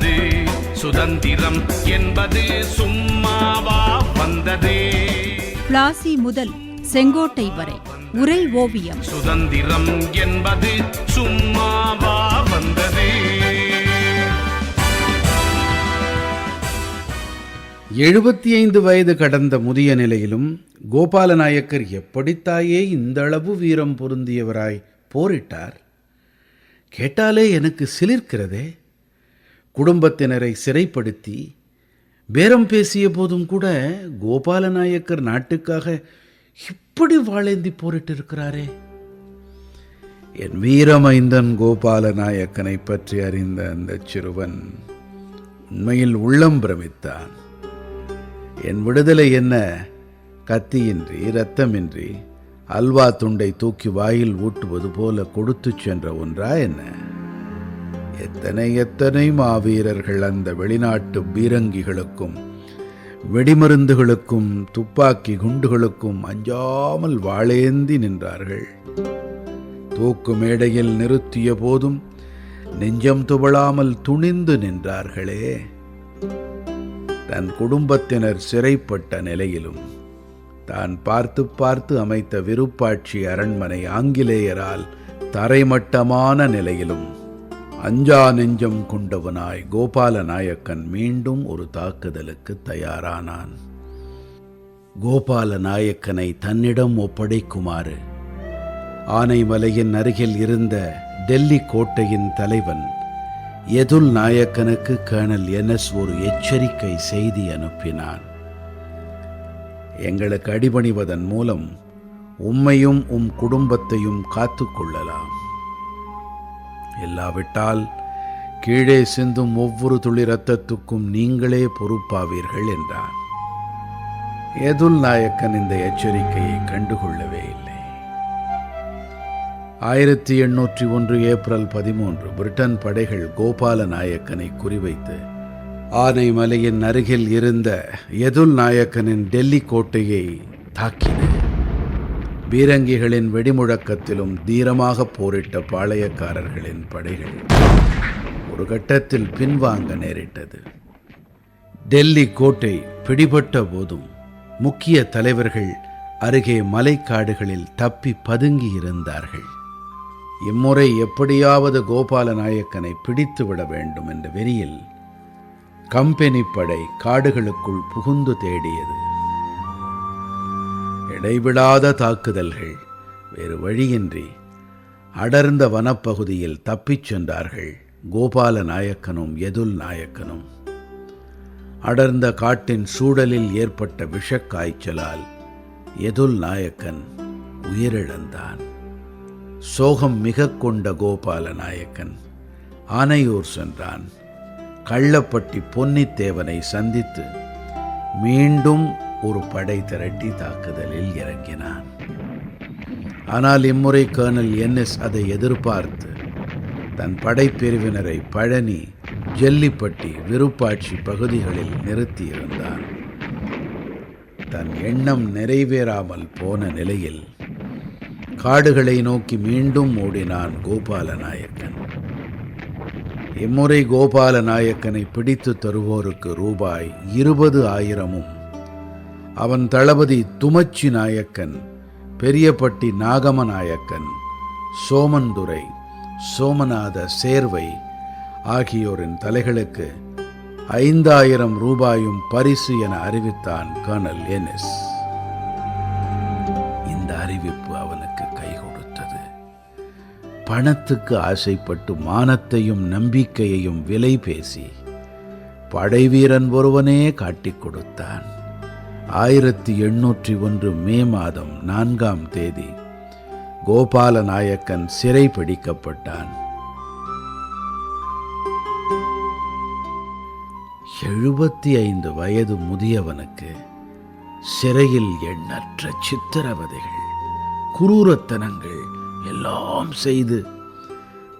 வந்தது. சுதந்திரம் என்பது சும்மாவா வந்ததே. பிளாசி முதல் செங்கோட்டை வரை உரை ஓவியம். சுதந்திரம் என்பது சும்மாவா வந்தது. எழுபத்தி ஐந்து வயது கடந்த முதிய நிலையிலும் கோபாலநாயக்கர் எப்படித்தாயே இந்த அளவு வீரம் பொருந்தியவராய் போரிட்டார். கேட்டாலே எனக்கு சிலிர்க்கிறதே. குடும்பத்தினரை சிறைப்படுத்தி பேரம் பேசிய போதும் கூட கோபாலநாயக்கர் நாட்டுக்காக இப்படி வாழேந்தி போரிட்டு இருக்கிறாரே என் வீரமைந்தன் கோபாலநாயக்கனை பற்றி அறிந்த அந்த சிறுவன் உண்மையில் உள்ளம் பிரமித்தான். என் விடுதலை என்ன? கத்தியின்றி இரத்தமின்றி அல்வா துண்டை தூக்கி வாயில் ஊட்டுவது போல கொடுத்து சென்ற ஒன்றா என்ன? எத்தனை எத்தனை மாவீரர்கள் அந்த வெளிநாட்டு பீரங்கிகளுக்கும் வெடிமருந்துகளுக்கும் துப்பாக்கி குண்டுகளுக்கும் அஞ்சாமல் வாழேந்தி நின்றார்கள். தூக்கு மேடையில் நிறுத்திய போதும் நெஞ்சம் துவளாமல் துணிந்து நின்றார்களே. தன் குடும்பத்தினர் சிறைப்பட்ட நிலையிலும் தான் பார்த்து பார்த்து அமைத்த விருப்பாட்சி அரண்மனை ஆங்கிலேயரால் தரைமட்டமான நிலையிலும் அஞ்சா நெஞ்சம் கொண்டவனாய் கோபால நாயக்கன் மீண்டும் ஒரு தாக்குதலுக்கு தயாரானான். கோபால நாயக்கனை தன்னிடம் ஒப்படைக்குமாறு ஆனைமலையின் அருகில் இருந்த டெல்லி கோட்டையின் தலைவன் எதுல் நாயக்கனுக்கு கர்னல் என்எஸ் ஒரு எச்சரிக்கை செய்தி அனுப்பினான். எங்களுக்கு அடிபணிவதன் மூலம் உம்மையும் உம் குடும்பத்தையும் காத்துக்கொள்ளலாம் இல்லாவிட்டால் கீழே சிந்தும் ஒவ்வொரு துளி ரத்தத்துக்கும் நீங்களே பொறுப்பாவீர்கள் என்றான். எதுல் நாயக்கன் இந்த எச்சரிக்கையை கண்டுகொள்ளவே இல்லை. ஆயிரத்தி எண்ணூற்றி ஒன்று ஏப்ரல் பதிமூன்று பிரிட்டன் படைகள் கோபால நாயக்கனை குறிவைத்து ஆனைமலையின் அருகில் இருந்த எதுல் நாயக்கனின் டெல்லி கோட்டையை தாக்கின. பீரங்கிகளின் வெடிமுழக்கத்திலும் தீரமாக போரிட்ட பாளையக்காரர்களின் படைகள் ஒரு கட்டத்தில் பின்வாங்க நேரிட்டது. டெல்லி கோட்டை பிடிபட்ட போதும் முக்கிய தலைவர்கள் அருகே மலைக்காடுகளில் தப்பி பதுங்கி இருந்தார்கள். இம்முறை எப்படியாவது கோபால நாயக்கனை பிடித்து விட வேண்டும் என்ற வெறியில் கம்பெனி படை காடுகளுக்குள் புகுந்து தேடியது. இடைவிடாத தாக்குதல்கள் வேறு வழியின்றி அடர்ந்த வனப்பகுதியில் தப்பிச் சென்றார்கள். கோபால நாயக்கனும் எதுல் நாயக்கனும். அடர்ந்த காட்டின் சூழலில் ஏற்பட்ட விஷக்காய்ச்சலால் எதுல் நாயக்கன் உயிரிழந்தான். சோகம் மிக கொண்ட கோபால நாயக்கன் ஆனையூர் சென்றான். கள்ளப்பட்டி பொன்னித்தேவனை சந்தித்து மீண்டும் ஒரு படை திரட்டி தாக்குதலில் இறங்கினான். ஆனால் இம்முறை கர்னல் என்எஸ் அதை எதிர்பார்த்து தன் படைப்பிரிவினரை பழனி ஜெல்லிப்பட்டி விருப்பாட்சி பகுதிகளில் நிறுத்தியிருந்தான். தன் எண்ணம் நிறைவேறாமல் போன நிலையில் காடுகளை நோக்கி மீண்டும் ஓடினான் கோபாலநாயக்கன். இம்முறை கோபாலநாயக்கனை பிடித்து தருவோருக்கு ரூபாய் இருபது ஆயிரமும் அவன் தளபதி துமச்சி நாயக்கன் பெரியப்பட்டி நாகம நாயக்கன் சோமந்துரை சோமநாத சேர்வை ஆகியோரின் தலைகளுக்கு ஐந்தாயிரம் ரூபாயும் பரிசு என அறிவித்தான் கர்னல் எனிஸ் இந்த அறிவிப்பு அவனுக்கு கை கொடுத்தது. பணத்துக்கு ஆசைப்பட்டு மானத்தையும் நம்பிக்கையையும் விலை பேசி படைவீரன் ஒருவனே காட்டிக் கொடுத்தான். ஆயிரத்தி எண்ணூற்றி ஒன்று மே மாதம் நான்காம் தேதி கோபால நாயக்கன் சிறை பிடிக்கப்பட்டான். எழுபத்தி ஐந்து வயது முதியவனுக்கு சிறையில் எண்ணற்ற சித்திரவதைகள் குரூரத்தனங்கள் எல்லாம் செய்து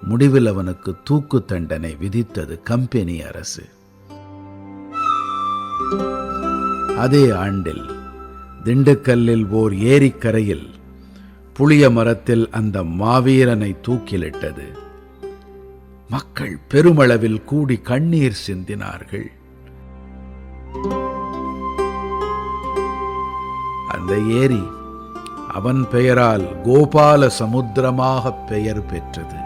முடிவில் அவனுக்கு தூக்கு தண்டனை விதித்தது கம்பெனி அரசு. அதே ஆண்டில் திண்டுக்கல்லில் ஓர் ஏரிக்கரையில் புளிய மரத்தில் அந்த மாவீரனை தூக்கிலிட்டது. மக்கள் பெருமளவில் கூடி கண்ணீர் சிந்தினார்கள். அந்த ஏரி அவன் பெயரால் கோபால சமுத்திரமாக பெயர் பெற்றது.